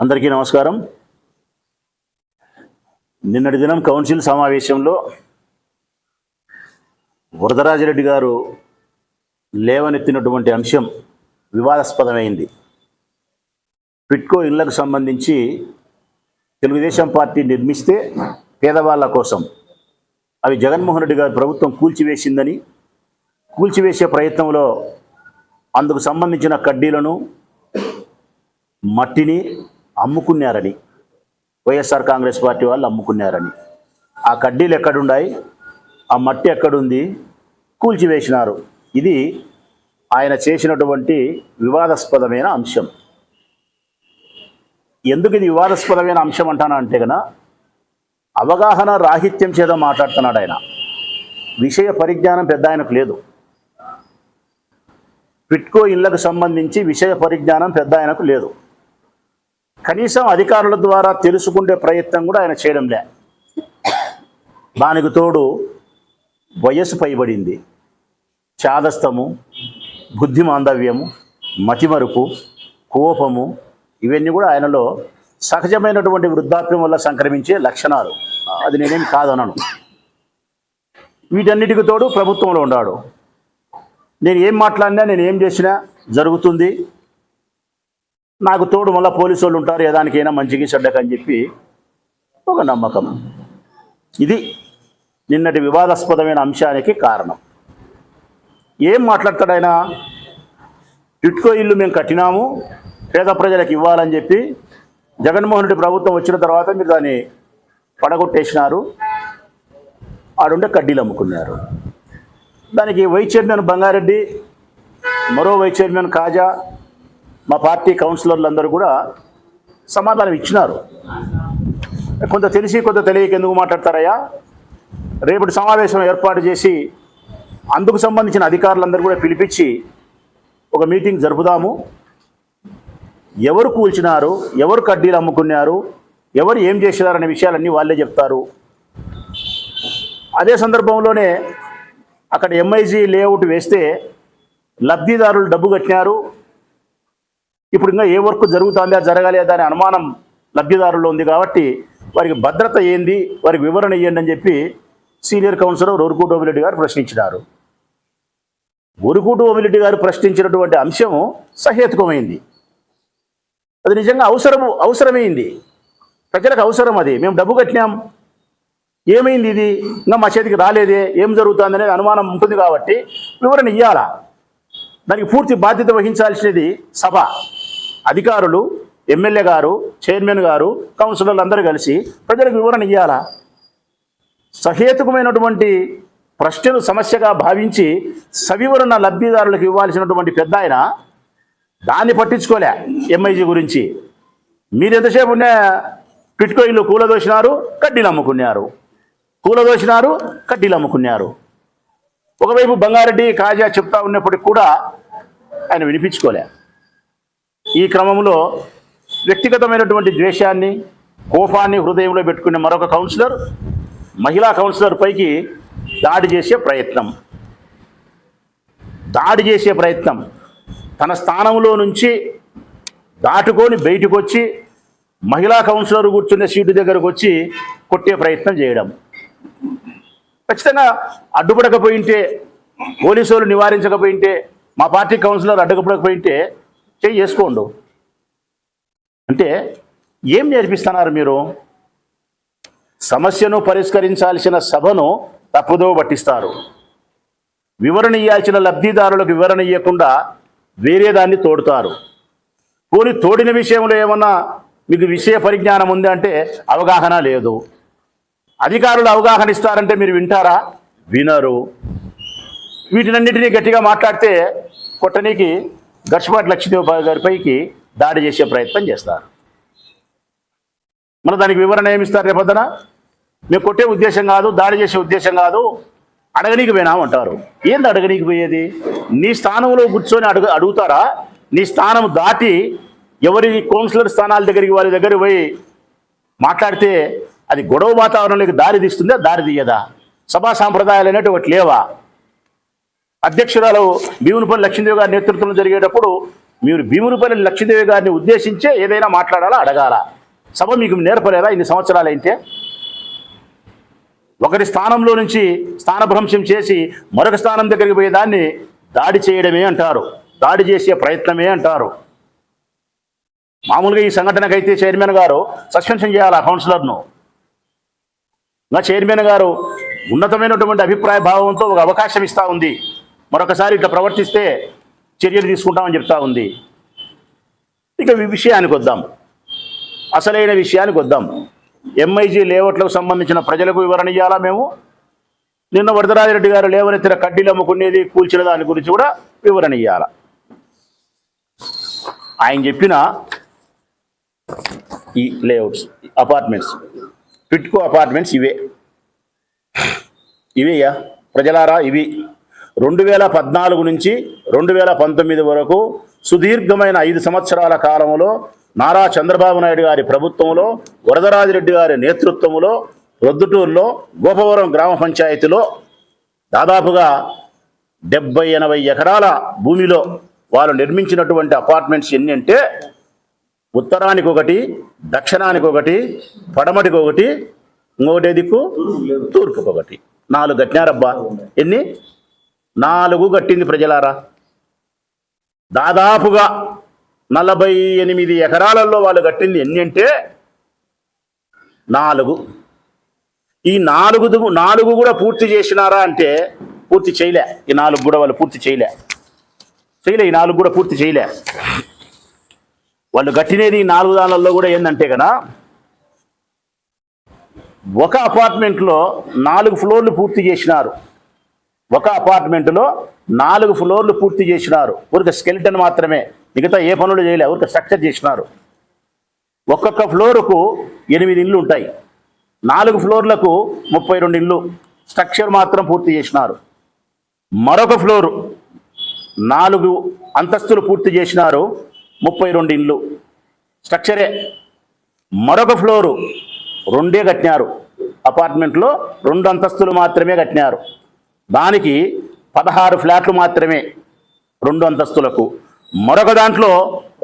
అందరికీ నమస్కారం. నిన్నటి దినం కౌన్సిల్ సమావేశంలో వరదరాజరెడ్డి గారు లేవనెత్తినటువంటి అంశం వివాదాస్పదమైంది. పిట్కో ఇళ్ళకు సంబంధించి తెలుగుదేశం పార్టీ నిర్మిస్తే పేదవాళ్ళ కోసం అవి జగన్మోహన్ రెడ్డి గారి ప్రభుత్వం కూల్చివేసిందని కూల్చివేసే ప్రయత్నంలో అందుకు సంబంధించిన కడ్డీలను మట్టిని అమ్ముకున్నారని. వైఎస్ఆర్ కాంగ్రెస్ పార్టీ వాళ్ళు అమ్ముకున్నారని. ఆ కడ్డీలు ఎక్కడున్నాయి ఆ మట్టి ఎక్కడుంది? కూల్చివేసినారు ఇది ఆయన చేసినటువంటి వివాదాస్పదమైన అంశం. ఎందుకు ఇది వివాదాస్పదమైన అంశం అంటానా అంటే కన అవగాహన రాహిత్యం చేత మాట్లాడుతున్నాడు ఆయన. విషయ పరిజ్ఞానం పెద్ద ఆయనకు లేదు. పిట్కో ఇళ్ళకు సంబంధించి విషయ పరిజ్ఞానం పెద్ద ఆయనకు లేదు. కనీసం అధికారుల ద్వారా తెలుసుకునే ప్రయత్నం కూడా ఆయన చేయడం లే. దానికి తోడు వయస్సు పైబడింది. చాదస్తము బుద్ధి మాందవ్యము మతిమరుపు కోపము ఇవన్నీ కూడా ఆయనలో సహజమైనటువంటి వృద్ధాప్యం వల్ల సంక్రమించే లక్షణాలు. అది నేనేం కాదనను. వీటన్నిటికి తోడు ప్రభుత్వంలో ఉన్నాడు. నేను ఏం మాట్లాడినా నేను ఏం చేసినా జరుగుతుంది. నాకు తోడు మళ్ళీ పోలీసు వాళ్ళు ఉంటారు ఏదానికైనా మంచికి చెడ్డకని చెప్పి ఒక నమ్మకం. ఇది నిన్నటి వివాదాస్పదమైన అంశానికి కారణం. ఏం మాట్లాడతాడైనా? ఆయన టిట్కో ఇల్లు మేము కట్టినాము పేద ప్రజలకు ఇవ్వాలని చెప్పి జగన్మోహన్ రెడ్డి ప్రభుత్వం వచ్చిన తర్వాత మీరు దాన్ని పడగొట్టేసినారు ఆడుండే కడ్డీలు అమ్ముకున్నారు. దానికి వైస్ చైర్మన్ బంగారెడ్డి మరో వైస్ చైర్మన్ కాజా మా పార్టీ కౌన్సిలర్లు అందరూ కూడా సమాధానం ఇచ్చినారు. కొంత తెలిసి కొంత తెలియక ఎందుకు మాట్లాడతారయ్యా? రేపటి సమావేశం ఏర్పాటు చేసి అందుకు సంబంధించిన అధికారులందరూ కూడా పిలిపించి ఒక మీటింగ్ జరుపుదాము. ఎవరు కూల్చినారు? ఎవరు కడ్డీలు అమ్ముకున్నారు? ఎవరు ఏం చేసినారనే విషయాలన్నీ వాళ్ళే చెప్తారు. అదే సందర్భంలోనే అక్కడ ఎంఐజీ లేఅవుట్ వేస్తే లబ్ధిదారులు డబ్బు కట్టినారు. ఇప్పుడు ఇంకా ఏ వర్క్ జరుగుతుందా జరగలేదా అనే అనుమానం లబ్ధిదారుల్లో ఉంది కాబట్టి వారికి భద్రత ఏంది వారికి వివరణ ఇవ్వండి అని చెప్పి సీనియర్ కౌన్సిలర్ ఒరుకూటు ఓమిరెడ్డి గారు ప్రశ్నించినారు. ఒరుకూటు ఓమిరెడ్డి గారు ప్రశ్నించినటువంటి అంశం సహేతుకమైంది. అది నిజంగా అవసరము అవసరమైంది. ప్రజలకు అవసరం అది. మేము డబ్బు కట్టినాం. ఏమైంది ఇది? ఇంకా మా చేతికి రాలేదే. ఏం జరుగుతుంది అనేది అనుమానం ఉంటుంది కాబట్టి వివరణ ఇవ్వాలా దానికి పూర్తి బాధ్యత వహించాల్సినది సభ. అధికారులు ఎమ్మెల్యే గారు చైర్మన్ గారు కౌన్సిలర్లు అందరూ కలిసి ప్రజలకు వివరణ ఇవ్వాలా సహేతుకమైనటువంటి ప్రశ్నలు సమస్యగా భావించి సవివరణ లబ్ధిదారులకు ఇవ్వాల్సినటువంటి పెద్ద ఆయన దాన్ని పట్టించుకోలే ఎంఐజీ గురించి. మీరు ఎంతసేపు ఉన్న పిట్కోయిలు కూలదోసినారు కడ్డీలు అమ్ముకున్నారు. కూలదోసినారు కడ్డీలు అమ్ముకున్నారు. ఒకవైపు బంగారెడ్డి కాజా చెప్తా ఉన్నప్పటికి కూడా ఆయన వినిపించుకోలే. ఈ క్రమంలో వ్యక్తిగతమైనటువంటి ద్వేషాన్ని కోపాన్ని హృదయంలో పెట్టుకునే మరొక కౌన్సిలర్ మహిళా కౌన్సిలర్ పైకి దాడి చేసే ప్రయత్నం. దాడి చేసే ప్రయత్నం. తన స్థానంలో నుంచి దాటుకొని బయటకు వచ్చి మహిళా కౌన్సిలర్ కూర్చునే సీటు దగ్గరకు వచ్చి కొట్టే ప్రయత్నం చేయడం. ఖచ్చితంగా అడ్డుపడకపోయింటే పోలీసు వాళ్ళు నివారించకపోయింటే మా పార్టీ కౌన్సిలర్ అడ్డుపడకపోయింటే చేయి చేసుకోండు అంటే ఏం నేర్పిస్తున్నారు మీరు? సమస్యను పరిష్కరించాల్సిన సభను తప్పుదో పట్టిస్తారు. వివరణ ఇవ్వాల్సిన లబ్ధిదారులకు వివరణ ఇవ్వకుండా వేరే దాన్ని తోడుతారు. పోని తోడిన విషయంలో ఏమన్నా మీకు విషయ పరిజ్ఞానం ఉంది అంటే అవగాహన లేదు. అధికారులు అవగాహన ఇస్తారంటే మీరు వింటారా? వినరు. వీటినన్నిటినీ గట్టిగా మాట్లాడితే కొట్టనీకి గర్షపాటి లక్ష్మీదేవి గారిపైకి దాడి చేసే ప్రయత్నం చేస్తారు. మన దానికి వివరణ ఏమిస్తారు రేపొద్దున మేము కొట్టే ఉద్దేశం కాదు దాడి చేసే ఉద్దేశం కాదు అడగనీకి పోయినామంటారు ఏంది అడగనీకి పోయేది? నీ స్థానంలో కూర్చొని అడుగు అడుగుతారా? నీ స్థానం దాటి ఎవరి కౌన్సిలర్ స్థానాల దగ్గరికి వారి దగ్గరికి పోయి మాట్లాడితే అది గొడవ వాతావరణంలోకి దారి తీస్తుందా దారి తీయదా? సభా సాంప్రదాయాలు అనేటివి ఒకటి లేవా? అధ్యక్షురాలు భీమునిపల్లి లక్ష్మీదేవి గారి నేతృత్వంలో జరిగేటప్పుడు మీరు భీమునిపల్లి లక్ష్మీదేవి గారిని ఉద్దేశించే ఏదైనా మాట్లాడాలా అడగాల? సభ మీకు నేర్పలేదా ఇన్ని సంవత్సరాలు అయితే ఒకరి స్థానంలో నుంచి స్థానభ్రంశం చేసి మరొక స్థానం దగ్గరికి పోయే దాన్ని దాడి చేయడమే అంటారు. దాడి చేసే ప్రయత్నమే అంటారు. మామూలుగా ఈ సంఘటనకైతే చైర్మన్ గారు సస్పెన్షన్ చేయాలి కౌన్సిలర్ను? నా చైర్మన్ గారు ఉన్నతమైనటువంటి అభిప్రాయ భావంతో ఒక అవకాశం ఇస్తూ ఉంది. మరొకసారి ఇట్లా ప్రవర్తిస్తే చర్యలు తీసుకుంటామని చెప్తా ఉంది. ఇక విషయానికి వద్దాం. అసలైన విషయానికి వద్దాం. ఎంఐజీ లేఅవుట్లకు సంబంధించిన ప్రజలకు వివరణ ఇవ్వాలా మేము? నిన్న వరదరాజిరెడ్డి గారు లేవనెత్తిన కడ్డీలు అమ్ముకునేది కూల్చిన దాని గురించి కూడా వివరణ ఇవ్వాల ఆయన చెప్పిన ఈ లేఅవుట్స్ అపార్ట్మెంట్స్ పిట్కో అపార్ట్మెంట్స్ ఇవే. ఇవేయా ప్రజలారా ఇవి. రెండు వేల పద్నాలుగు నుంచి రెండు వేల పంతొమ్మిది వరకు సుదీర్ఘమైన ఐదు సంవత్సరాల కాలంలో నారా చంద్రబాబు నాయుడు గారి ప్రభుత్వంలో వరదరాజిరెడ్డి గారి నేతృత్వంలో రొద్దుటూరులో గోపవరం గ్రామ పంచాయతీలో దాదాపుగా డెబ్బై ఎనభై ఎకరాల భూమిలో వాళ్ళు నిర్మించినటువంటి అపార్ట్మెంట్స్ ఎన్ని అంటే ఉత్తరానికి ఒకటి దక్షిణానికి ఒకటి పడమటికి ఒకటి ఇంకొకటి దిక్కు తూర్పుకి ఒకటి. నాలుగు కట్టినారబ్బా. ఎన్ని? నాలుగు కట్టింది ప్రజలారా. దాదాపుగా నలభై ఎనిమిది ఎకరాలలో వాళ్ళు కట్టింది ఎన్ని అంటే నాలుగు. ఈ నాలుగు నాలుగు కూడా పూర్తి చేసినారా అంటే పూర్తి చేయలే. ఈ నాలుగు కూడా వాళ్ళు పూర్తి చేయలే. చేయలే ఈ నాలుగు కూడా పూర్తి చేయలే. వాళ్ళు కట్టినది ఈ నాలుగు దానిలో కూడా ఏంటంటే కదా ఒక అపార్ట్మెంట్లో నాలుగు ఫ్లోర్లు పూర్తి చేసినారు. ఒక అపార్ట్మెంట్లో నాలుగు ఫ్లోర్లు పూర్తి చేసినారు. ఊరికి స్కెలిటన్ మాత్రమే. మిగతా ఏ పనులు చేయలే ఊరికి స్ట్రక్చర్ చేసినారు. ఒక్కొక్క ఫ్లోరుకు ఎనిమిది ఇళ్ళు ఉంటాయి. నాలుగు ఫ్లోర్లకు ముప్పై రెండు ఇళ్ళు. స్ట్రక్చర్ మాత్రం పూర్తి చేసినారు. మరొక ఫ్లోరు నాలుగు అంతస్తులు పూర్తి చేసినారు. ముప్పై రెండు ఇళ్ళు. స్ట్రక్చరే. మరొక ఫ్లోరు రెండే కట్టినారు. అపార్ట్మెంట్లో రెండు అంతస్తులు మాత్రమే కట్టినారు. దానికి పదహారు ఫ్లాట్లు మాత్రమే రెండు అంతస్తులకు. మరొక దాంట్లో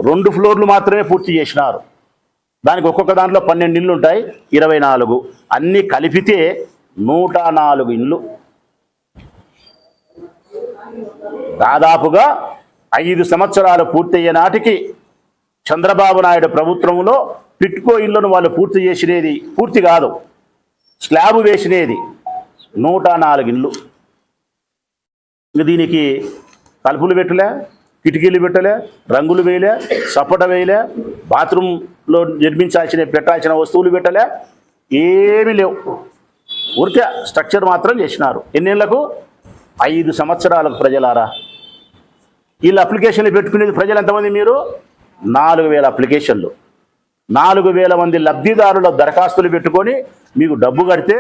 రెండు ఫ్లోర్లు మాత్రమే పూర్తి చేసినారు. దానికి ఒక్కొక్క దాంట్లో పన్నెండు ఇళ్ళు ఉంటాయి ఇరవై నాలుగు. అన్నీ కలిపితే నూట నాలుగు ఇళ్ళు. దాదాపుగా ఐదు సంవత్సరాలు పూర్తయ్యే నాటికి చంద్రబాబు నాయుడు ప్రభుత్వంలో పిట్కో ఇళ్ళను వాళ్ళు పూర్తి చేసినది పూర్తి కాదు స్లాబ్ వేసినది నూట నాలుగు ఇళ్ళు. ఇంక దీనికి తలుపులు పెట్టలే కిటికీలు పెట్టలే రంగులు వేయలే సపట వేయలే బాత్రూంలో నిర్మించాల్సిన పెట్టాల్సిన వస్తువులు పెట్టలే ఏమీ లేవు. ఊరికే స్ట్రక్చర్ మాత్రం చేసినారు. ఎన్నేళ్ళకు? ఐదు సంవత్సరాలకు ప్రజలారా. వీళ్ళు అప్లికేషన్లు పెట్టుకునేది ప్రజలు ఎంతమంది మీరు? నాలుగు వేల అప్లికేషన్లు. నాలుగు వేల మంది లబ్ధిదారుల దరఖాస్తులు పెట్టుకొని మీకు డబ్బు కడితే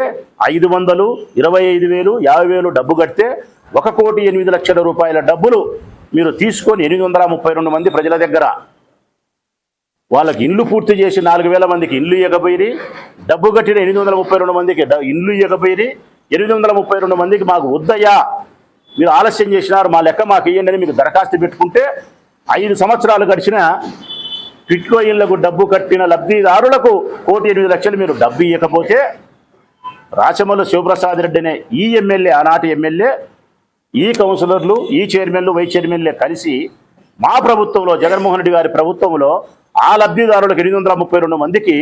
ఐదు వందలు ఇరవై ఐదు వేలు యాభై వేలు డబ్బు కడితే ఒక కోటి ఎనిమిది లక్షల రూపాయల డబ్బులు మీరు తీసుకొని ఎనిమిది వందల ముప్పై రెండు మంది ప్రజల దగ్గర వాళ్ళకి ఇల్లు పూర్తి చేసి నాలుగు వేల మందికి ఇల్లు ఇవ్వకపోయి డబ్బు కట్టిన ఎనిమిది వందల ముప్పై రెండు మందికి డ- ఇల్లు ఇవ్వకపోయి ఎనిమిది వందల ముప్పై రెండు మందికి మాకు వద్దయ్యా మీరు ఆలస్యం చేసినారు మా లెక్క మాకు ఇవ్వండి అని మీకు దరఖాస్తు పెట్టుకుంటే ఐదు సంవత్సరాలు గడిచిన పిట్కో ఇళ్ళకు డబ్బు కట్టిన లబ్ధిదారులకు కోటి ఎనిమిది లక్షలు మీరు డబ్బు ఇవ్వకపోతే రాచమల్లు శివప్రసాద్ రెడ్డి అనే ఈ ఎమ్మెల్యే ఆనాటి ఎమ్మెల్యే ఈ కౌన్సిలర్లు ఈ చైర్మన్లు వైస్ చైర్మన్లే కలిసి మా ప్రభుత్వంలో జగన్మోహన్ రెడ్డి గారి ప్రభుత్వంలో ఆ లబ్ధిదారులకు ఎనిమిది వందల ముప్పై రెండు మందికి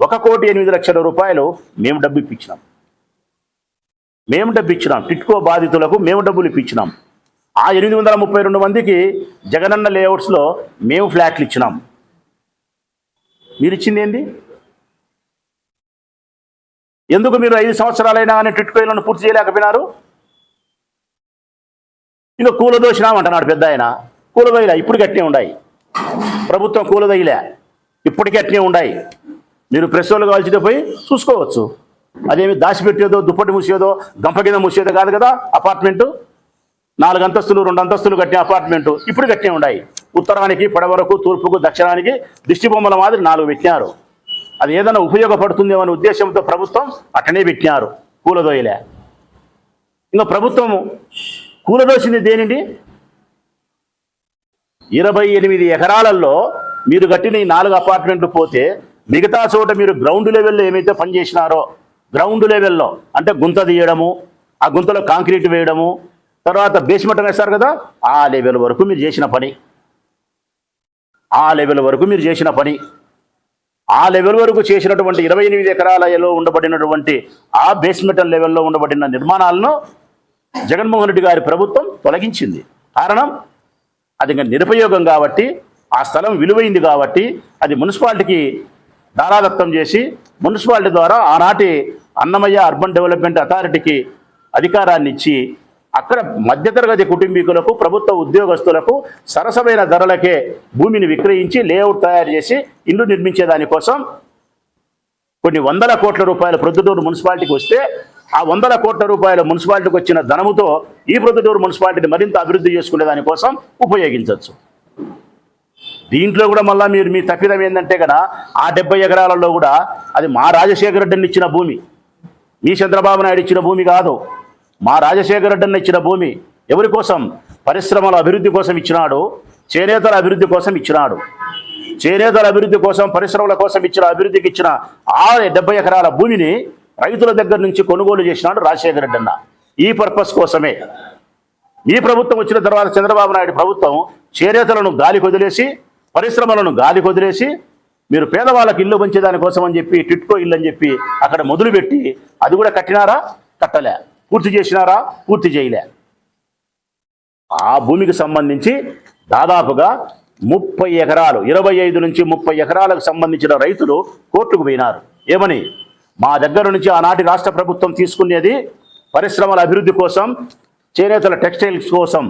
ఒక కోటి ఎనిమిది లక్షల రూపాయలు మేము డబ్బు ఇప్పించినాం. మేము డబ్బు ఇచ్చినాం. టిట్కో బాధితులకు మేము డబ్బులు ఇప్పించినాం. ఆ ఎనిమిది వందల ముప్పై రెండు మందికి జగనన్న లేఅవుట్స్లో మేము ఫ్లాట్లు ఇచ్చినాం. మీరు ఇచ్చింది ఏంది? ఎందుకు మీరు ఐదు సంవత్సరాలైనా అని టిట్కోయిలను పూర్తి చేయలేకపోయినారు? ఇంకా కూలదోసినామంటున్నాడు పెద్ద ఆయన. కూలదోయలే ఇప్పుడు గట్టినే ఉన్నాయి ప్రభుత్వం కూలదోయలే ఇప్పటికీ అట్నే ఉన్నాయి మీరు ప్రెస్ వాళ్ళు కావాల్సిందే పోయి చూసుకోవచ్చు. అదేమి దాచిపెట్టేదో దుప్పటి మూసేదో గంప కింద మూసేదో కాదు కదా అపార్ట్మెంటు? నాలుగు అంతస్తులు రెండు అంతస్తులు కట్టిన అపార్ట్మెంటు. ఇప్పుడు కట్టినే ఉన్నాయి ఉత్తరానికి పడవరకు తూర్పుకు దక్షిణానికి దిష్టి బొమ్మల మాదిరి నాలుగు పెట్టినారు. అది ఏదైనా ఉపయోగపడుతుందేమో అనే ఉద్దేశంతో ప్రభుత్వం అట్టనే పెట్టినారు. కూలదోయలే ఇంకా ప్రభుత్వము కూలదోసింది దేనిండి ఇరవై ఎనిమిది ఎకరాలలో మీరు కట్టిన ఈ నాలుగు అపార్ట్మెంట్లు పోతే మిగతా చోట మీరు గ్రౌండ్ లెవెల్లో ఏమైతే పనిచేసినారో గ్రౌండ్ లెవెల్లో అంటే గుంత తీయడము ఆ గుంతలో కాంక్రీట్ వేయడము తర్వాత బేస్మెంట్ వేస్తారు కదా ఆ లెవెల్ వరకు మీరు చేసిన పని. ఆ లెవెల్ వరకు మీరు చేసిన పని. ఆ లెవెల్ వరకు చేసినటువంటి ఇరవై ఎనిమిది ఎకరాలలో ఉండబడినటువంటి ఆ బేస్మెంట్ లెవెల్లో ఉండబడిన నిర్మాణాలను జగన్మోహన్ రెడ్డి గారి ప్రభుత్వం తొలగించింది. కారణం అది నిరుపయోగం కాబట్టి ఆ స్థలం విలువైంది కాబట్టి అది మున్సిపాలిటీకి దారాదత్తం చేసి మున్సిపాలిటీ ద్వారా ఆనాటి అన్నమయ్య అర్బన్ డెవలప్మెంట్ అథారిటీకి అధికారాన్ని ఇచ్చి అక్కడ మధ్యతరగతి కుటుంబీకులకు ప్రభుత్వ ఉద్యోగస్తులకు సరసమైన ధరలకే భూమిని విక్రయించి లేఅవుట్ తయారు చేసి ఇల్లు నిర్మించే దానికోసం కొన్ని వందల కోట్ల రూపాయల ప్రొద్దుటూరు మున్సిపాలిటీకి వస్తే ఆ వందల కోట్ల రూపాయల మున్సిపాలిటీకి వచ్చిన ధనముతో ఈ ప్రొద్దుటూరు మున్సిపాలిటీని మరింత అభివృద్ధి చేసుకునే దానికోసం ఉపయోగించవచ్చు. దీంట్లో కూడా మళ్ళీ మీరు మీ తప్పిదం ఏంటంటే కదా ఆ డెబ్బై ఎకరాలలో కూడా అది మా రాజశేఖర రెడ్డిని ఇచ్చిన భూమి. మీ చంద్రబాబు నాయుడు ఇచ్చిన భూమి కాదు. మా రాజశేఖర రెడ్డిని ఇచ్చిన భూమి. ఎవరి కోసం? పరిశ్రమల అభివృద్ధి కోసం ఇచ్చినాడు చేనేతల అభివృద్ధి కోసం ఇచ్చినాడు. చేనేతల అభివృద్ధి కోసం పరిశ్రమల కోసం ఇచ్చిన అభివృద్ధికి ఇచ్చిన ఆ డెబ్బై ఎకరాల భూమిని రైతుల దగ్గర నుంచి కొనుగోలు చేసినాడు రాజశేఖర రెడ్డి అన్న. ఈ పర్పస్ కోసమే. ఈ ప్రభుత్వం వచ్చిన తర్వాత చంద్రబాబు నాయుడు ప్రభుత్వం చేనేతలను గాలి వదిలేసి పరిశ్రమలను గాలి వదిలేసి మీరు పేదవాళ్ళకి ఇల్లు పంచేదాని కోసం అని చెప్పి టిట్కో ఇల్లు అని చెప్పి అక్కడ మొదలుపెట్టి అది కూడా కట్టినారా? కట్టలే. పూర్తి చేసినారా? పూర్తి చేయలే. ఆ భూమికి సంబంధించి దాదాపుగా ముప్పై ఎకరాలు ఇరవై ఐదు నుంచి ముప్పై ఎకరాలకు సంబంధించిన రైతులు కోర్టుకు పోయినారు. ఏమని? మా దగ్గర నుంచి ఆనాటి రాష్ట్ర ప్రభుత్వం తీసుకునేది పరిశ్రమల అభివృద్ధి కోసం చేనేతల టెక్స్టైల్స్ కోసం.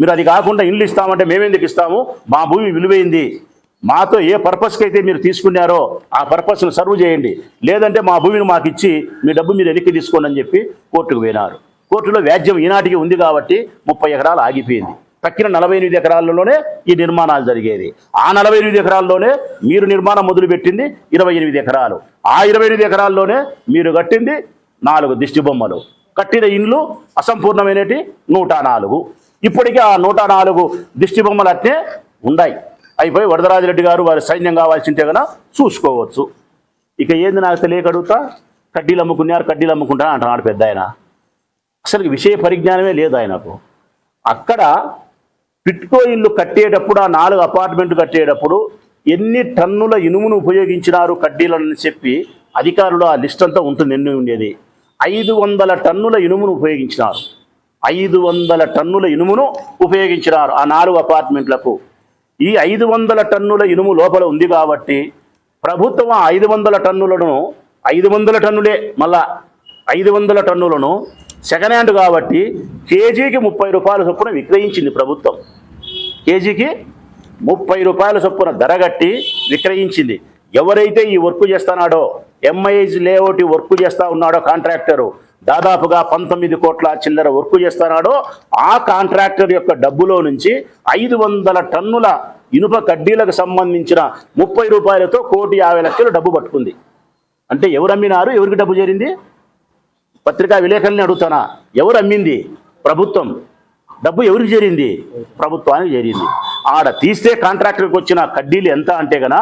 మీరు అది కాకుండా ఇల్లు ఇస్తామంటే మేమెందుకు ఇస్తాము? మా భూమి విలువైంది. మాతో ఏ పర్పస్కి అయితే మీరు తీసుకున్నారో ఆ పర్పస్ను సర్వ్ చేయండి. లేదంటే మా భూమిని మాకు ఇచ్చి మీ డబ్బు మీరు వెనక్కి తీసుకోండి అని చెప్పి కోర్టుకు పోయినారు. కోర్టులో వ్యాజ్యం ఈనాటికి ఉంది కాబట్టి ముప్పై ఎకరాలు ఆగిపోయింది. తక్కిన నలభై ఎనిమిది ఎకరాల్లోనే ఈ నిర్మాణాలు జరిగేది. ఆ నలభై ఎనిమిది ఎకరాల్లోనే మీరు నిర్మాణం మొదలుపెట్టింది ఇరవై ఎనిమిది ఎకరాలు. ఆ ఇరవై ఎనిమిది ఎకరాల్లోనే మీరు కట్టింది నాలుగు దిష్టి బొమ్మలు. కట్టిన ఇండ్లు అసంపూర్ణమైనటి నూట నాలుగు. ఇప్పటికీ ఆ నూట నాలుగు దిష్టి బొమ్మలు అట్నే ఉన్నాయి. అయిపోయి వరదరాజిరెడ్డి గారు వారి సైన్యం కావాల్సింటే కదా చూసుకోవచ్చు. ఇక ఏంది నాకు తెలియక అడుగుతా? కడ్డీలు అమ్ముకున్నారు కడ్డీలు అమ్ముకుంటా అంటున్నాడు పెద్ద ఆయన అసలు విషయ పరిజ్ఞానమే లేదు ఆయనకు. అక్కడ పిట్కో ఇల్లు కట్టేటప్పుడు ఆ నాలుగు అపార్ట్మెంట్ కట్టేటప్పుడు ఎన్ని టన్నుల ఇనుమును ఉపయోగించినారు కడ్డీలని చెప్పి అధికారులు ఆ లిస్ట్ అంతా ఉంటుంది ఎన్ని ఉండేది. ఐదు వందల టన్నుల ఇనుమును ఉపయోగించినారు. ఐదు వందల టన్నుల ఇనుమును ఉపయోగించినారు ఆ నాలుగు అపార్ట్మెంట్లకు ఈ ఐదు వందల టన్నుల ఇనుము లోపల ఉంది కాబట్టి ప్రభుత్వం ఆ ఐదు వందల టన్నులను ఐదు వందల టన్నులే మళ్ళా ఐదు వందల టన్నులను సెకండ్ హ్యాండ్ కాబట్టి కేజీకి ముప్పై రూపాయల చొప్పున విక్రయించింది ప్రభుత్వం. కేజీకి ముప్పై రూపాయల చొప్పున ధర కట్టి విక్రయించింది. ఎవరైతే ఈ వర్క్ చేస్తున్నాడో ఎంఐఎస్ లేఅవుట్ వర్క్ చేస్తా ఉన్నాడో కాంట్రాక్టరు దాదాపుగా పంతొమ్మిది కోట్ల చిల్లర వర్క్ చేస్తున్నాడో ఆ కాంట్రాక్టర్ యొక్క డబ్బులో నుంచి ఐదు వందల టన్నుల ఇనుప కడ్డీలకు సంబంధించిన ముప్పై రూపాయలతో కోటి యాభై లక్షలు డబ్బు పట్టుకుంది. అంటే ఎవరు అమ్మినారు? ఎవరికి డబ్బు చేరింది? పత్రికా విలేకరుల్ని అడుగుతానా? ఎవరు అమ్మింది? ప్రభుత్వం. డబ్బు ఎవరికి చేరింది? ప్రభుత్వానికి చేరింది. ఆడ తీస్తే కాంట్రాక్టర్కి వచ్చిన కడ్డీలు ఎంత అంటే గన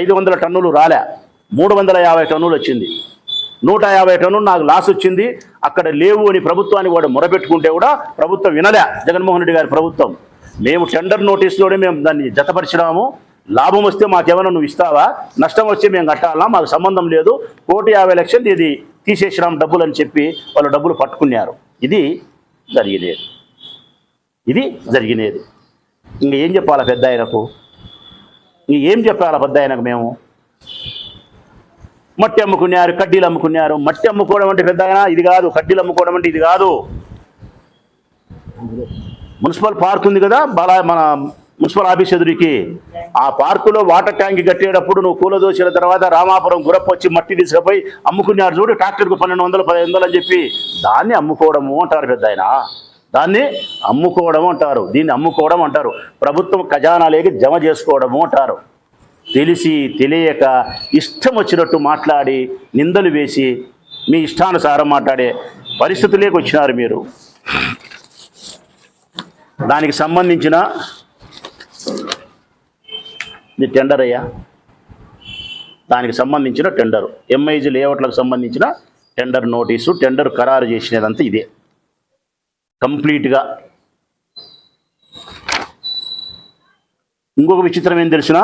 ఐదు వందల టన్నులు రాలే. మూడు వందల యాభై టన్నులు వచ్చింది. నూట యాభై టన్నులు నాకు లాస్ వచ్చింది. అక్కడ లేవు అని ప్రభుత్వానికి వాడు మొరపెట్టుకుంటే కూడా ప్రభుత్వం వినలే. జగన్మోహన్ రెడ్డి గారి ప్రభుత్వం. మేము టెండర్ నోటీస్లోనే మేము దాన్ని జతపరిచినాము. లాభం వస్తే మాకేమైనా నువ్వు ఇస్తావా? నష్టం వస్తే మేము కట్టాలా? మాకు సంబంధం లేదు. కోటి యాభై లక్షలు ఇది తీసేసినాం డబ్బులు అని చెప్పి వాళ్ళు డబ్బులు పట్టుకున్నారు. ఇది జరిగినది ఇది జరిగినది. ఇంక ఏం చెప్పాలా పెద్ద ఆయనకు ఇంక ఏం చెప్పాలా పెద్ద ఆయనకు మేము? మట్టి అమ్ముకున్నారు కడ్డీలు అమ్ముకున్నారు. మట్టి అమ్ముకోవడం అంటే పెద్ద ఇది కాదు. కడ్డీలు అమ్ముకోవడం అంటే ఇది కాదు. మున్సిపల్ పార్క్ ఉంది కదా బాలా మన మున్సిపల్ ఆఫీస్ ఎదురికి. ఆ పార్కులో వాటర్ ట్యాంక్ కట్టేటప్పుడు నువ్వు కూలదోసిన తర్వాత రామాపురం గురప్ప వచ్చి మట్టి తీసుకుపోయి అమ్ముకున్నారు చూడు ట్రాక్టర్కు పన్నెండు వందలు పదిహేను వందలు అని చెప్పి దాన్ని అమ్ముకోవడము అంటారు పెద్ద ఆయన దాన్ని అమ్ముకోవడం అంటారు. దీన్ని అమ్ముకోవడం అంటారు. ప్రభుత్వం ఖజానాలేకి జమ చేసుకోవడము అంటారు. తెలిసి తెలియక ఇష్టం వచ్చినట్టు మాట్లాడి నిందలు వేసి మీ ఇష్టానుసారం మాట్లాడే పరిస్థితులేకి వచ్చినారు మీరు. దానికి సంబంధించిన ఇది టెండర్ అయ్యా. దానికి సంబంధించిన టెండర్ ఎంఐజీ లేఅవుట్లకు సంబంధించిన టెండర్ నోటీసు టెండర్ ఖరారు చేసినదంతా ఇదే. కంప్లీట్గా. ఇంకొక విచిత్రం ఏం తెలిసిన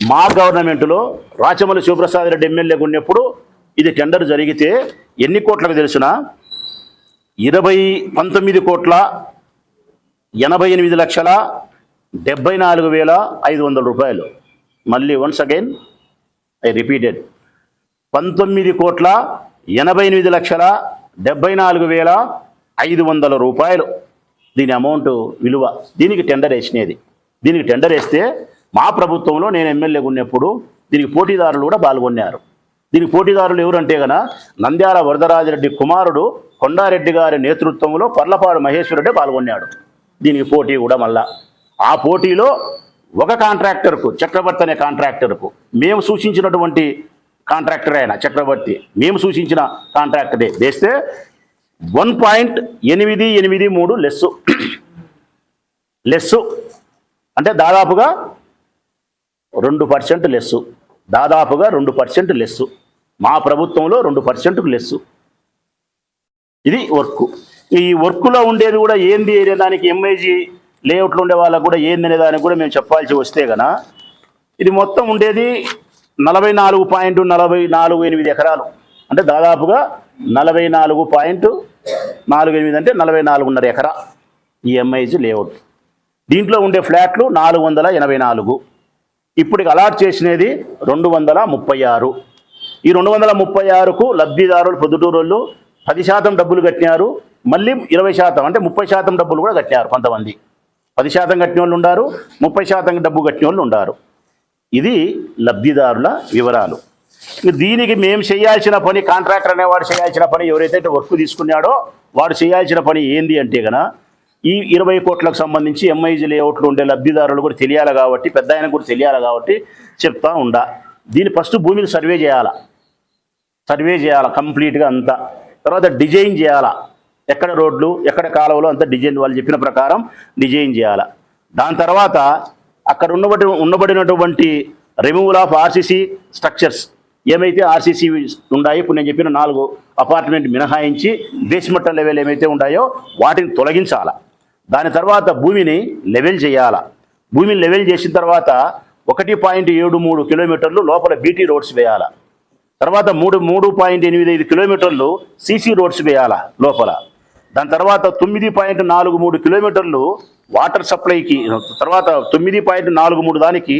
మా గవర్నమెంట్లో రాచమల్లి శివప్రసాద్ రెడ్డి ఎమ్మెల్యేగా ఉన్నప్పుడు ఇది టెండర్ జరిగితే ఎన్ని కోట్లకు తెలిసిన ఇరవై పంతొమ్మిది కోట్ల ఎనభై ఎనిమిది లక్షల డెబ్బై నాలుగు వేల ఐదు వందల రూపాయలు. మళ్ళీ వన్స్ అగైన్ ఐ రిపీటెడ్ పంతొమ్మిది కోట్ల ఎనభై ఎనిమిది లక్షల డెబ్బై నాలుగు వేల ఐదు వందల రూపాయలు. దీని అమౌంట్ విలువ. దీనికి టెండర్ వేసినది. దీనికి టెండర్ వేస్తే మా ప్రభుత్వంలో నేను ఎమ్మెల్యేగా ఉన్నప్పుడు దీనికి పోటీదారులు కూడా పాల్గొన్నారు. దీనికి పోటీదారులు ఎవరంటే గన నంద్యాల వరదరాజరెడ్డి కుమారుడు కొండారెడ్డి గారి నేతృత్వంలో పర్లపాడు మహేశ్వరుడే పాల్గొన్నాడు. దీనికి పోటీ కూడా మళ్ళా. ఆ పోటీలో ఒక కాంట్రాక్టర్కు చక్రవర్తి అనే కాంట్రాక్టర్కు మేము సూచించినటువంటి కాంట్రాక్టర్ ఆయన చక్రవర్తి. మేము సూచించిన కాంట్రాక్టరే. వేస్తే వన్ పాయింట్ ఎనిమిది ఎనిమిది మూడు లెస్సు లెస్సు అంటే దాదాపుగా రెండు పర్సెంట్ లెస్సు దాదాపుగా రెండు పర్సెంట్ లెస్సు మా ప్రభుత్వంలో రెండు పర్సెంట్కు లెస్సు ఇది వర్క్ ఈ వర్క్లో ఉండేది కూడా ఏంది అనే దానికి ఎంఐజీ లేఅవుట్లో ఉండే వాళ్ళకు కూడా ఏంది అనే దానికి కూడా మేము చెప్పాల్సి వస్తే గన ఇది మొత్తం ఉండేది నలభై నాలుగు పాయింట్ నలభై నాలుగు ఎనిమిది ఎకరాలు అంటే దాదాపుగా నలభై నాలుగు పాయింట్ నాలుగు ఎనిమిది అంటే నలభై నాలుగున్నర ఎకరా ఈ ఎంఐజీ లేఅవుట్. దీంట్లో ఉండే ఫ్లాట్లు నాలుగు వందల ఎనభై నాలుగు. ఇప్పటికి అలాట్ చేసినది రెండు వందల ముప్పై ఆరు. ఈ రెండు వందల ముప్పై ఆరుకు లబ్ధిదారులు పొద్దుటూరులు పది శాతం డబ్బులు కట్టినారు. మళ్ళీ ఇరవై శాతం అంటే ముప్పై శాతం డబ్బులు కూడా కట్టినారు కొంతమంది. పది శాతం కట్టిన వాళ్ళు ఉండారు ముప్పై శాతం డబ్బు కట్టిన వాళ్ళు ఉండారు. ఇది లబ్ధిదారుల వివరాలు. దీనికి మేము చేయాల్సిన పని కాంట్రాక్టర్ అనేవాడు చేయాల్సిన పని ఎవరైతే వర్క్ తీసుకున్నాడో వాడు చేయాల్సిన పని ఏంది అంటే కనుక ఈ ఇరవై కోట్లకు సంబంధించి ఎంఐజీ లేఅవుట్లు ఉండే లబ్ధిదారులు కూడా తెలియాలి కాబట్టి పెద్ద ఆయన కూడా తెలియాలి కాబట్టి చెప్తా ఉండా. దీని ఫస్ట్ భూమిని సర్వే చేయాలా? సర్వే చేయాలా కంప్లీట్గా అంతా? తర్వాత డిజైన్ చేయాలా? ఎక్కడ రోడ్లు ఎక్కడ కాలువలు అంతా డిజైన్ వాళ్ళు చెప్పిన ప్రకారం డిజైన్ చేయాలా? దాని తర్వాత అక్కడ ఉన్నబడి ఉండబడినటువంటి రిమూవల్ ఆఫ్ ఆర్సీసీ స్ట్రక్చర్స్ ఏమైతే ఆర్సీసీ ఉన్నాయో ఇప్పుడు నేను చెప్పిన నాలుగు అపార్ట్మెంట్ మినహాయించి బేస్మెంట్ లెవెల్ ఏమైతే ఉన్నాయో వాటిని తొలగించాలా? దాని తర్వాత భూమిని లెవెల్ చేయాలా? భూమిని లెవెల్ చేసిన తర్వాత ఒకటి పాయింట్ ఏడు మూడు కిలోమీటర్లు లోపల బీటీ రోడ్స్ వేయాలా? తర్వాత మూడు మూడు పాయింట్ ఎనిమిది ఐదు కిలోమీటర్లు సీసీ రోడ్స్ వేయాలా లోపల? దాని తర్వాత తొమ్మిది పాయింట్ నాలుగు మూడు కిలోమీటర్లు వాటర్ సప్లైకి తర్వాత తొమ్మిది పాయింట్ నాలుగు మూడు దానికి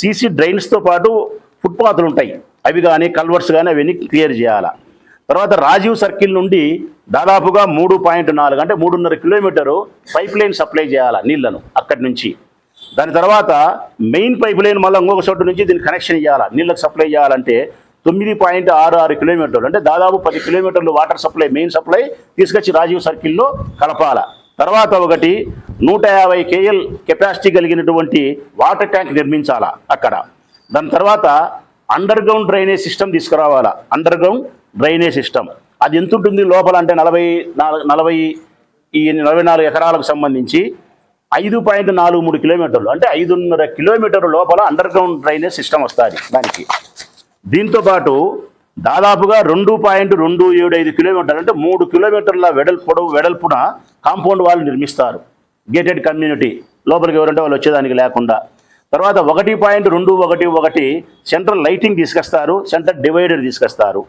సీసీ డ్రైన్స్తో పాటు ఫుట్పాత్లు ఉంటాయి. అవి కానీ కల్వర్స్ కానీ అవన్నీ క్లియర్ చేయాలి? తర్వాత రాజీవ్ సర్కిల్ నుండి దాదాపుగా మూడు పాయింట్ నాలుగు అంటే మూడున్నర కిలోమీటరు పైప్ లైన్ సప్లై చేయాలా నీళ్ళను అక్కడి నుంచి. దాని తర్వాత మెయిన్ పైప్ లైన్ మళ్ళీ ఇంకొక చోటు నుంచి దీనికి కనెక్షన్ ఇవ్వాలా నీళ్ళకి సప్లై చేయాలంటే తొమ్మిది పాయింట్ ఆరు ఆరు కిలోమీటర్లు అంటే దాదాపు పది కిలోమీటర్లు వాటర్ సప్లై మెయిన్ సప్లై తీసుకొచ్చి రాజీవ్ సర్కిల్లో కలపాల. తర్వాత ఒకటి నూట యాభై కేఎల్ కెపాసిటీ కలిగినటువంటి వాటర్ ట్యాంక్ నిర్మించాలా అక్కడ? దాని తర్వాత underground drainage system తీసుకురావాలా? Underground drainage system. అది ఎంత ఉంటుంది లోపల అంటే నలభై నాలుగు నలభై ఈ నలభై నాలుగు ఎకరాలకు సంబంధించి ఐదు పాయింట్ నాలుగు మూడు కిలోమీటర్లు అంటే ఐదున్నర కిలోమీటర్ల లోపల అండర్ గ్రౌండ్ డ్రైనేజ్ సిస్టమ్ వస్తుంది దానికి. దీంతో పాటు దాదాపుగా రెండు పాయింట్ రెండు ఏడు ఐదు కిలోమీటర్లు అంటే మూడు కిలోమీటర్ల వెడల్పు పొడవు వెడల్పున కాంపౌండ్ వాళ్ళు నిర్మిస్తారు. గేటెడ్ కమ్యూనిటీ లోపలికి ఎవరంటే వాళ్ళు వచ్చేదానికి లేకుండా. తర్వాత ఒకటి పాయింట్ రెండు ఒకటి ఒకటి సెంట్రల్ లైటింగ్ తీసుకొస్తారు సెంటర్ డివైడర్ తీసుకొస్తారు.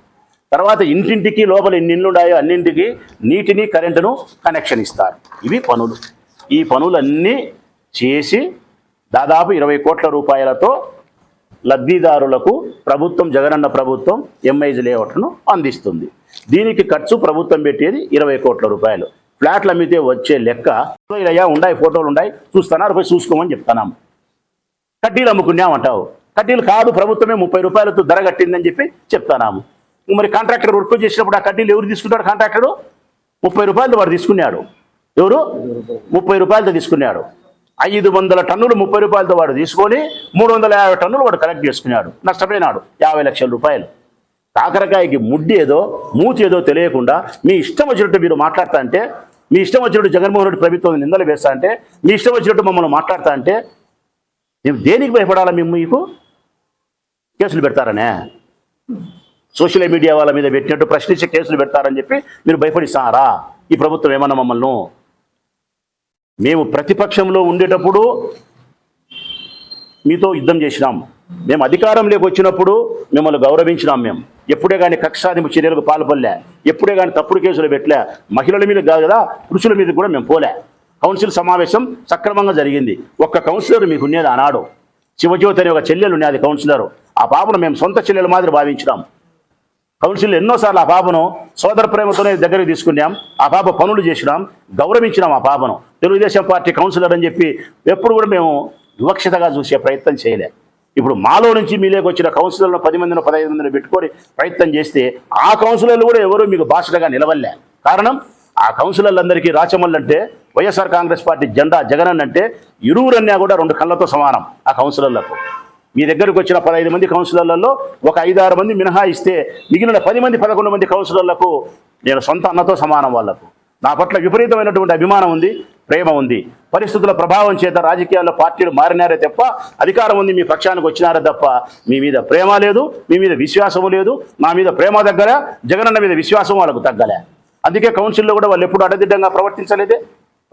తర్వాత ఇంటింటికి లోపల ఎన్ని ఇండ్లు ఉన్నాయో అన్నింటికి నీటిని కరెంటును కనెక్షన్ ఇస్తారు. ఇవి పనులు. ఈ పనులన్నీ చేసి దాదాపు ఇరవై కోట్ల రూపాయలతో లబ్ధిదారులకు ప్రభుత్వం జగనన్న ప్రభుత్వం ఎంఐజీ లేఅవుట్ను అందిస్తుంది. దీనికి ఖర్చు ప్రభుత్వం పెట్టేది ఇరవై కోట్ల రూపాయలు. ఫ్లాట్లు అమ్మితే వచ్చే లెక్క. అయ్యా ఉన్నాయి ఫోటోలు ఉన్నాయి. చూస్తున్నారు పోయి చూసుకోమని చెప్తున్నాం కడ్డీలు అమ్ముకున్నామంటావు. కడ్డీలు కాదు ప్రభుత్వమే ముప్పై రూపాయలతో ధర కట్టిందని చెప్పి చెప్తానాము. మరి కాంట్రాక్టర్ వర్క్ చేసినప్పుడు ఆ కడ్డీలు ఎవరు తీసుకుంటాడు కాంట్రాక్టరు ముప్పై రూపాయలతో వాడు తీసుకున్నాడు. ఎవరు? ముప్పై రూపాయలతో తీసుకున్నాడు. ఐదు వందల టన్నులు ముప్పై రూపాయలతో వాడు తీసుకొని మూడు వందల యాభై టన్నులు వాడు కలెక్ట్ చేసుకున్నాడు. నష్టపోయినాడు. యాభై లక్షల రూపాయలు. కాకరకాయకి ముడ్డి ఏదో మూతి ఏదో తెలియకుండా మీ ఇష్టం వచ్చినట్టు మీరు మాట్లాడతా అంటే మీ ఇష్టం వచ్చినట్టు జగన్మోహన్ రెడ్డి ప్రభుత్వం నిందలు వేస్తా అంటే మీ ఇష్టం వచ్చినట్టు మమ్మల్ని మాట్లాడతా అంటే మేము దేనికి భయపడాలా మేము మీకు? కేసులు పెడతారనే. సోషల్ మీడియా వాళ్ళ మీద పెట్టినట్టు ప్రశ్నించే కేసులు పెడతారని చెప్పి మీరు భయపడిస్తారా? ఈ ప్రభుత్వం ఏమన్నా మమ్మల్ని? మేము ప్రతిపక్షంలో ఉండేటప్పుడు మీతో యుద్ధం చేసినాం. మేము అధికారంలోకి వచ్చినప్పుడు మిమ్మల్ని గౌరవించినాం మేము. ఎప్పుడే కానీ కక్షాదింపు చర్యలకు పాల్పడలే. ఎప్పుడే కానీ తప్పుడు కేసులు పెట్టలే. మహిళల మీద కాదు కదా పురుషుల మీద కూడా మేము పోలే. కౌన్సిల్ సమావేశం సక్రమంగా జరిగింది. ఒక్క కౌన్సిలర్ మీకు ఉండేది ఆనాడు. శివజ్యోతి అనే ఒక చెల్లెలు ఉండేది కౌన్సిలర్. ఆ పాపను మేము సొంత చెల్లెల మాదిరి భావించినాం. కౌన్సిల్ ఎన్నోసార్లు ఆ పాపను సోదర ప్రేమతోనే దగ్గరికి తీసుకున్నాం. ఆ పాప పనులు చేసినాం. గౌరవించినాం ఆ పాపను. తెలుగుదేశం పార్టీ కౌన్సిలర్ అని చెప్పి ఎప్పుడు కూడా మేము వివక్షతగా చూసే ప్రయత్నం చేయలే. ఇప్పుడు మాలో నుంచి మీలోకి వచ్చిన కౌన్సిలర్లు పది మందిని పదహైదు మందిని పెట్టుకొని ప్రయత్నం చేస్తే ఆ కౌన్సిలర్లు కూడా ఎవరు మీకు భాషలుగా నిలవలే. కారణం ఆ కౌన్సిలర్లందరికీ రాచమల్లంటే వైఎస్ఆర్ కాంగ్రెస్ పార్టీ జెండా జగన్ అంటే ఇరువురన్నా కూడా రెండు కళ్ళతో సమానం ఆ కౌన్సిలర్లకు. మీ దగ్గరకు వచ్చిన పదహైదు మంది కౌన్సిలర్లలో ఒక ఐదారు మంది మినహాయిస్తే మిగిలిన పది మంది పదకొండు మంది కౌన్సిలర్లకు నేను సొంత అన్నతో సమానం వాళ్ళకు నా పట్ల విపరీతమైనటువంటి అభిమానం ఉంది ప్రేమ ఉంది. పరిస్థితుల ప్రభావం చేత రాజకీయాల్లో పార్టీలు మారినారే తప్ప అధికారం ఉంది మీ పక్షానికి వచ్చినారే తప్ప మీ మీద ప్రేమ లేదు మీ మీద విశ్వాసము లేదు నా మీద ప్రేమ దగ్గర జగనన్న మీద విశ్వాసం వాళ్ళకు తగ్గలే. అందుకే కౌన్సిల్లో కూడా వాళ్ళు ఎప్పుడు అడ్డదిడ్డంగా ప్రవర్తించలేదే.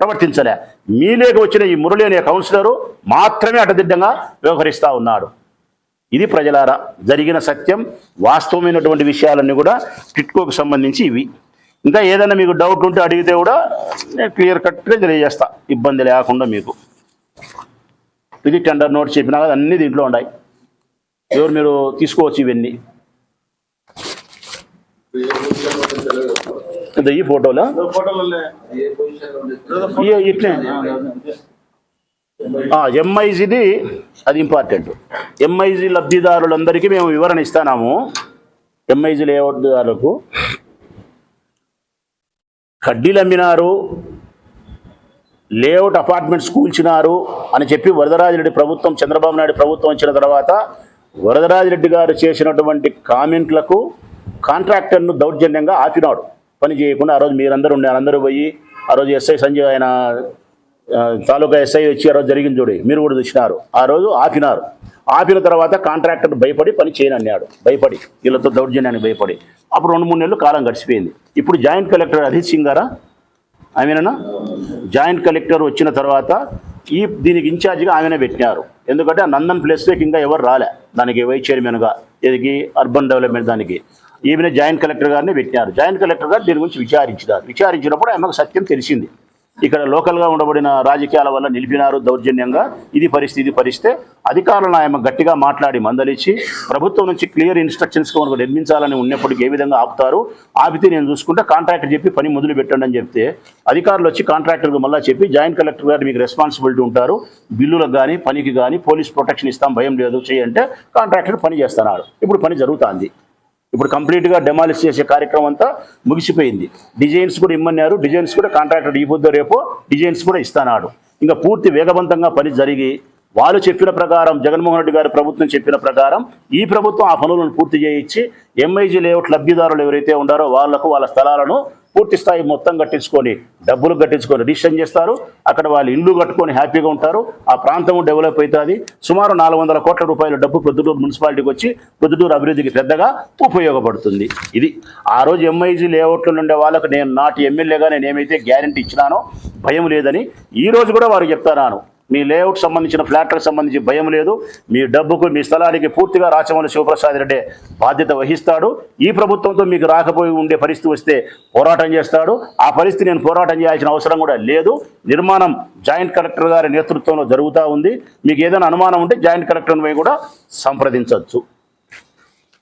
ప్రవర్తించలే. మీలేకి వచ్చిన ఈ మురళి అనే కౌన్సిలరు మాత్రమే అటదిడ్డంగా వ్యవహరిస్తూ ఉన్నాడు. ఇది ప్రజలారా జరిగిన సత్యం వాస్తవమైనటువంటి విషయాలన్నీ కూడా టిట్కోకు సంబంధించి ఇవి. ఇంకా ఏదైనా మీకు డౌట్ ఉంటే అడిగితే కూడా నేను క్లియర్ కట్గా తెలియజేస్తా. ఇబ్బంది లేకుండా మీకు. ఇది టెండర్ నోట్ చెప్పినా కదా అన్నీ దీంట్లో ఉన్నాయి. ఎవరు మీరు తీసుకోవచ్చు ఇవన్నీ. ఇది ఈ ఫోటోలో? ఇట్లే? ఎంఐజీది అది ఇంపార్టెంట్ ఎంఐజీ లబ్ధిదారులందరికీ మేము వివరణ ఇస్తున్నాము ఎంఐజీ లేఅవుట్దారులకు కడ్డీలు అమ్మినారు. లేఅవుట్ అపార్ట్మెంట్స్ కూల్చినారు అని చెప్పి వరదరాజిరెడ్డి ప్రభుత్వం చంద్రబాబు నాయుడు ప్రభుత్వం వచ్చిన తర్వాత వరదరాజిరెడ్డి గారు చేసినటువంటి కామెంట్లకు కాంట్రాక్టర్ను దౌర్జన్యంగా ఆపినాడు. పని చేయకుండా ఆ రోజు మీరందరూ ఉండే అందరూ పోయి ఆ రోజు ఎస్ఐ సంజయ్ ఆయన తాలూకా ఎస్ఐ వచ్చి ఆ రోజు జరిగింది చూడి మీరు కూడా చూసినారు. ఆ రోజు ఆపినారు. ఆపిన తర్వాత కాంట్రాక్టర్ భయపడి పని చేయనన్నాడు. భయపడి వీళ్ళతో దౌర్జన్యానికి భయపడి. అప్పుడు రెండు మూడు నెలలు కాలం గడిచిపోయింది. ఇప్పుడు జాయింట్ కలెక్టర్ అజిత్ సింగ్ గారా? ఆమెనా జాయింట్ కలెక్టర్ వచ్చిన తర్వాత ఈ దీనికి ఇన్ఛార్జిగా ఆమెనే పెట్టినారు. ఎందుకంటే ఆ నందన్ ప్లేస్లోకి ఇంకా ఎవరు రాలే. దానికి వైస్ చైర్మన్గా ఇది అర్బన్ డెవలప్మెంట్ దానికి. ఈమెనే జాయింట్ కలెక్టర్ గారిని పెట్టినారు జాయింట్ కలెక్టర్ గారు దీని గురించి విచారించినారు. విచారించినప్పుడు ఆమెకు సత్యం తెలిసింది. ఇక్కడ లోకల్గా ఉండబడిన రాజకీయాల వల్ల నిలిపినారు దౌర్జన్యంగా. ఇది పరిస్థితి పరిస్తే అధికారులను ఆయన గట్టిగా మాట్లాడి మందలిచ్చి ప్రభుత్వం నుంచి క్లియర్ ఇన్స్ట్రక్షన్స్ మనకు నిర్మించాలని ఉన్నప్పటికీ ఏ విధంగా ఆపుతారు? ఆపితే నేను చూసుకుంటే కాంట్రాక్టర్ చెప్పి పని మొదలు పెట్టండి అని చెప్తే అధికారులు వచ్చి కాంట్రాక్టర్కి మళ్ళీ చెప్పి జాయింట్ కలెక్టర్ గారు మీకు రెస్పాన్సిబిలిటీ ఉంటారు. బిల్లులకు కానీ పనికి కానీ పోలీస్ ప్రొటెక్షన్ ఇస్తాం భయం లేదు చేయంటే కాంట్రాక్టర్ పని చేస్తున్నాడు. ఇప్పుడు పని జరుగుతుంది. ఇప్పుడు కంప్లీట్గా డెమాలిష్ చేసే కార్యక్రమం అంతా ముగిసిపోయింది. డిజైన్స్ కూడా ఇమ్మన్నారు. డిజైన్స్ కూడా కాంట్రాక్టర్ ఈ పొద్దు రేపు డిజైన్స్ కూడా ఇస్తానాడు. ఇంకా పూర్తి వేగవంతంగా పని జరిగి వాళ్ళు చెప్పిన ప్రకారం జగన్మోహన్ రెడ్డి గారి ప్రభుత్వం చెప్పిన ప్రకారం ఈ ప్రభుత్వం ఆ పనులను పూర్తి చేయించి ఎంఐజీ లేఅవుట్ లబ్ధిదారులు ఎవరైతే ఉండారో వాళ్ళకు వాళ్ళ స్థలాలను పూర్తి స్థాయి మొత్తం కట్టించుకొని డబ్బులు కట్టించుకొని రిజిస్టర్ చేస్తారు. అక్కడ వాళ్ళు ఇల్లు కట్టుకొని హ్యాపీగా ఉంటారు. ఆ ప్రాంతం డెవలప్ అవుతుంది. సుమారు నాలుగు వందల కోట్ల రూపాయల డబ్బు ప్రొద్దుటూరు మున్సిపాలిటీకి వచ్చి ప్రొద్దుటూరు అభివృద్ధికి పెద్దగా ఉపయోగపడుతుంది. ఇది ఆ రోజు ఎంఐజీ లేఅవుట్లో ఉండే వాళ్ళకు నేను నాటి ఎమ్మెల్యేగా నేను ఏమైతే గ్యారంటీ ఇచ్చినానో భయం లేదని ఈ రోజు కూడా వారు చెప్తాను మీ లేఅవుట్ సంబంధించిన ఫ్లాట్లకు సంబంధించి భయం లేదు. మీ డబ్బుకు మీ స్థలానికి పూర్తిగా రాచమల్లి శివప్రసాద్ రెడ్డి బాధ్యత వహిస్తాడు. ఈ ప్రభుత్వంతో మీకు రాకపోయి ఉండే పరిస్థితి వస్తే పోరాటం చేస్తాడు. ఆ పరిస్థితి నేను పోరాటం చేయాల్సిన అవసరం కూడా లేదు. నిర్మాణం జాయింట్ కలెక్టర్ గారి నేతృత్వంలో జరుగుతూ ఉంది. మీకు ఏదైనా అనుమానం ఉంటే జాయింట్ కలెక్టర్ని కూడా సంప్రదించవచ్చు.